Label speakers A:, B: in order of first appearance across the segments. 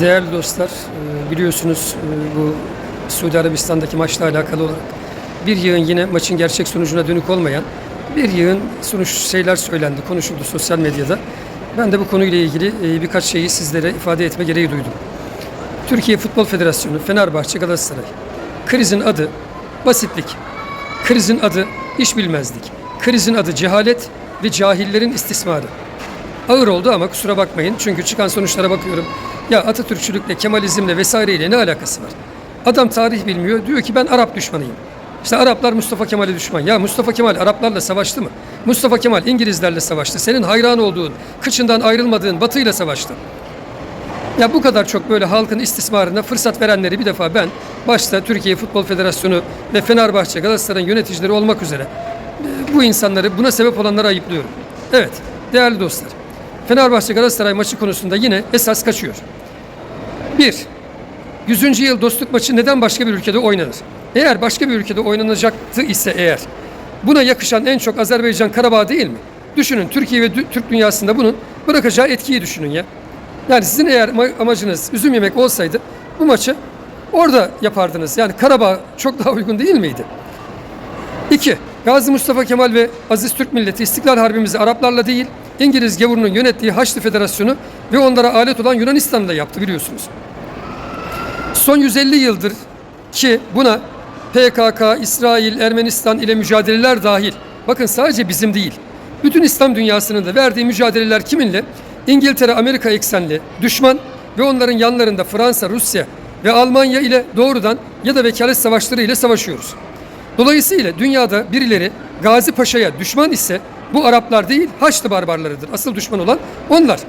A: Değerli dostlar, e, biliyorsunuz e, bu Suudi Arabistan'daki maçla alakalı olarak bir yığın yine maçın gerçek sonucuna dönük olmayan bir yığın sonuç şeyler söylendi, konuşuldu sosyal medyada. Ben de bu konuyla ilgili e, birkaç şeyi sizlere ifade etme gereği duydum. Türkiye Futbol Federasyonu, Fenerbahçe, Galatasaray. Krizin adı basitlik. Krizin adı iş bilmezlik. Krizin adı cehalet ve cahillerin istismarı. Ağır oldu ama kusura bakmayın. Çünkü çıkan sonuçlara bakıyorum. Ya Atatürkçülükle, Kemalizmle vesaireyle ne alakası var? Adam tarih bilmiyor. Diyor ki ben Arap düşmanıyım. İşte Araplar Mustafa Kemal'e düşman. Ya Mustafa Kemal Araplarla savaştı mı? Mustafa Kemal İngilizlerle savaştı. Senin hayran olduğun, kıçından ayrılmadığın Batı'yla savaştı. Ya bu kadar çok böyle halkın istismarına fırsat verenleri bir defa ben başta Türkiye Futbol Federasyonu ve Fenerbahçe Galatasaray'ın yöneticileri olmak üzere e, bu insanları buna sebep olanları ayıplıyorum. Evet değerli dostlar Fenerbahçe Galatasaray maçı konusunda yine esas kaçıyor. Bir, 100. yıl dostluk maçı neden başka bir ülkede oynanır? Eğer başka bir ülkede oynanacaktı ise eğer buna yakışan en çok Azerbaycan Karabağ değil mi? Düşünün Türkiye ve Türk dünyasında bunun bırakacağı etkiyi düşünün ya. Yani sizin eğer ama- amacınız üzüm yemek olsaydı bu maçı orada yapardınız. Yani Karabağ çok daha uygun değil miydi? 2. Gazi Mustafa Kemal ve Aziz Türk milleti İstiklal Harbimizi Araplarla değil, İngiliz gavurunun yönettiği Haçlı Federasyonu ve onlara alet olan Yunanistan'la yaptı biliyorsunuz. Son 150 yıldır ki buna PKK, İsrail, Ermenistan ile mücadeleler dahil. Bakın sadece bizim değil. Bütün İslam dünyasının da verdiği mücadeleler kiminle? İngiltere, Amerika eksenli düşman ve onların yanlarında Fransa, Rusya ve Almanya ile doğrudan ya da vekalet savaşları ile savaşıyoruz. Dolayısıyla dünyada birileri Gazi Paşa'ya düşman ise bu Araplar değil Haçlı barbarlarıdır. Asıl düşman olan onlar.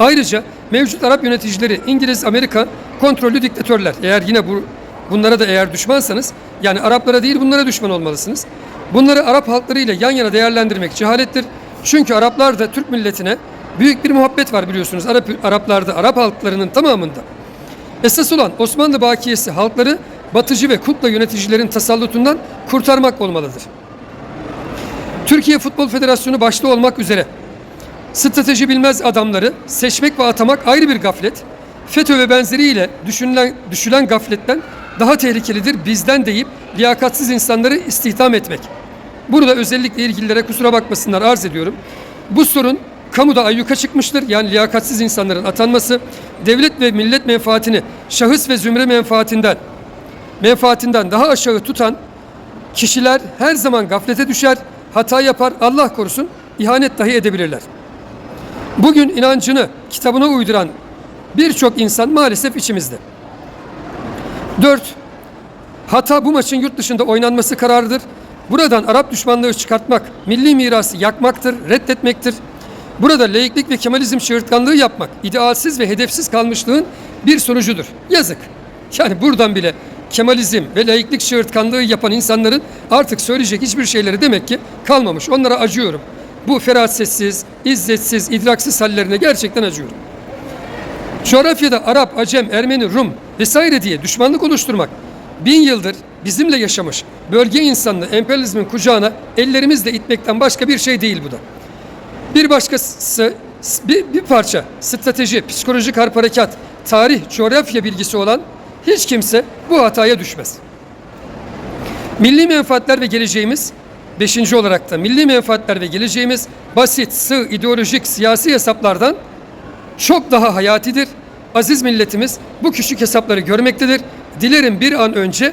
A: Ayrıca mevcut Arap yöneticileri İngiliz, Amerika kontrollü diktatörler. Eğer yine bu bunlara da eğer düşmansanız yani Araplara değil bunlara düşman olmalısınız. Bunları Arap halkları ile yan yana değerlendirmek cehalettir. Çünkü Araplar da Türk milletine büyük bir muhabbet var biliyorsunuz Arap Araplarda, Arap halklarının tamamında. Esas olan Osmanlı bakiyesi halkları batıcı ve kukla yöneticilerin tasallutundan kurtarmak olmalıdır. Türkiye Futbol Federasyonu başta olmak üzere strateji bilmez adamları seçmek ve atamak ayrı bir gaflet. FETÖ ve benzeriyle düşünülen, düşülen gafletten daha tehlikelidir bizden deyip liyakatsiz insanları istihdam etmek. Burada özellikle ilgililere kusura bakmasınlar arz ediyorum. Bu sorun kamuda ayyuka çıkmıştır. Yani liyakatsiz insanların atanması devlet ve millet menfaatini şahıs ve zümre menfaatinden menfaatinden daha aşağı tutan kişiler her zaman gaflete düşer, hata yapar, Allah korusun ihanet dahi edebilirler. Bugün inancını kitabına uyduran birçok insan maalesef içimizde. 4. Hata bu maçın yurt dışında oynanması kararıdır. Buradan Arap düşmanlığı çıkartmak, milli mirası yakmaktır, reddetmektir. Burada laiklik ve Kemalizm çığırtkanlığı yapmak, idealsiz ve hedefsiz kalmışlığın bir sonucudur. Yazık. Yani buradan bile Kemalizm ve laiklik çığırtkanlığı yapan insanların artık söyleyecek hiçbir şeyleri demek ki kalmamış. Onlara acıyorum. Bu ferasetsiz, izzetsiz, idraksiz hallerine gerçekten acıyorum. Coğrafyada Arap, Acem, Ermeni, Rum vesaire diye düşmanlık oluşturmak bin yıldır bizimle yaşamış bölge insanını emperyalizmin kucağına ellerimizle itmekten başka bir şey değil bu da. Bir başkası bir, bir parça strateji, psikolojik harp harekat, tarih, coğrafya bilgisi olan hiç kimse bu hataya düşmez. Milli menfaatler ve geleceğimiz beşinci olarak da milli menfaatler ve geleceğimiz basit, sığ, ideolojik, siyasi hesaplardan çok daha hayatidir. Aziz milletimiz bu küçük hesapları görmektedir. Dilerim bir an önce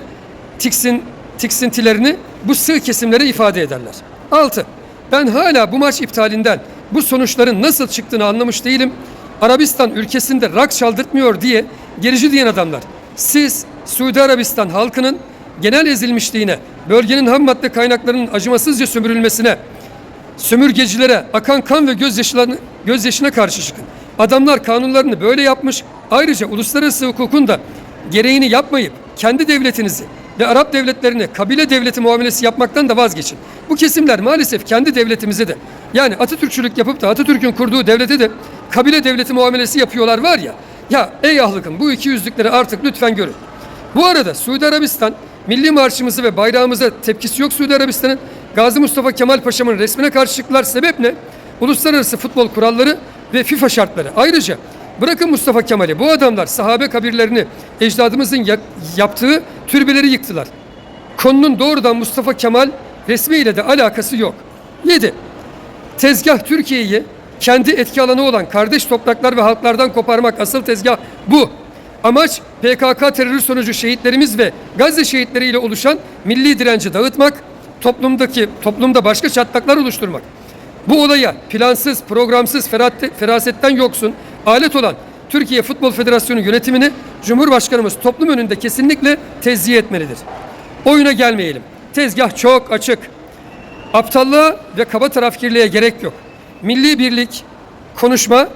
A: tiksin, tiksintilerini bu sığ kesimlere ifade ederler. 6. Ben hala bu maç iptalinden bu sonuçların nasıl çıktığını anlamış değilim. Arabistan ülkesinde rak çaldırtmıyor diye gerici diyen adamlar. Siz Suudi Arabistan halkının genel ezilmişliğine, bölgenin ham madde kaynaklarının acımasızca sömürülmesine, sömürgecilere akan kan ve gözyaşlarını, gözyaşına karşı çıkın. Adamlar kanunlarını böyle yapmış. Ayrıca uluslararası hukukun da gereğini yapmayıp kendi devletinizi ve Arap devletlerine kabile devleti muamelesi yapmaktan da vazgeçin. Bu kesimler maalesef kendi devletimize de yani Atatürkçülük yapıp da Atatürk'ün kurduğu devlete de kabile devleti muamelesi yapıyorlar var ya. Ya ey ahlıkım bu iki yüzlükleri artık lütfen görün. Bu arada Suudi Arabistan milli marşımızı ve bayrağımıza tepkisi yok Suudi Arabistan'ın. Gazi Mustafa Kemal Paşa'nın resmine karşı çıktılar. Sebep ne? Uluslararası futbol kuralları ve FIFA şartları. Ayrıca Bırakın Mustafa Kemal'i. Bu adamlar sahabe kabirlerini, ecdadımızın ya- yaptığı türbeleri yıktılar. Konunun doğrudan Mustafa Kemal resmiyle de alakası yok. 7. Tezgah Türkiye'yi kendi etki alanı olan kardeş topraklar ve halklardan koparmak asıl tezgah bu. Amaç PKK terörü sonucu şehitlerimiz ve Gazze şehitleriyle oluşan milli direnci dağıtmak, toplumdaki toplumda başka çatlaklar oluşturmak. Bu olaya plansız, programsız, ferasetten yoksun alet olan Türkiye Futbol Federasyonu yönetimini Cumhurbaşkanımız toplum önünde kesinlikle tezziye etmelidir. Oyuna gelmeyelim. Tezgah çok açık. Aptallığa ve kaba tarafkirliğe gerek yok. Milli birlik, konuşma,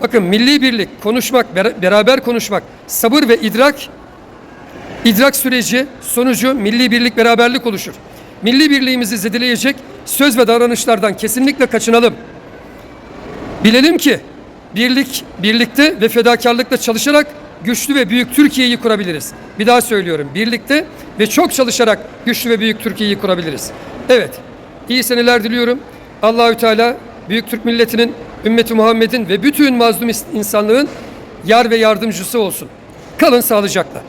A: bakın milli birlik, konuşmak, ber- beraber konuşmak, sabır ve idrak, idrak süreci sonucu milli birlik, beraberlik oluşur. Milli birliğimizi zedeleyecek söz ve davranışlardan kesinlikle kaçınalım. Bilelim ki birlik, birlikte ve fedakarlıkla çalışarak güçlü ve büyük Türkiye'yi kurabiliriz. Bir daha söylüyorum. Birlikte ve çok çalışarak güçlü ve büyük Türkiye'yi kurabiliriz. Evet. iyi seneler diliyorum. Allahü Teala büyük Türk milletinin, ümmeti Muhammed'in ve bütün mazlum insanlığın yar ve yardımcısı olsun. Kalın sağlıcakla.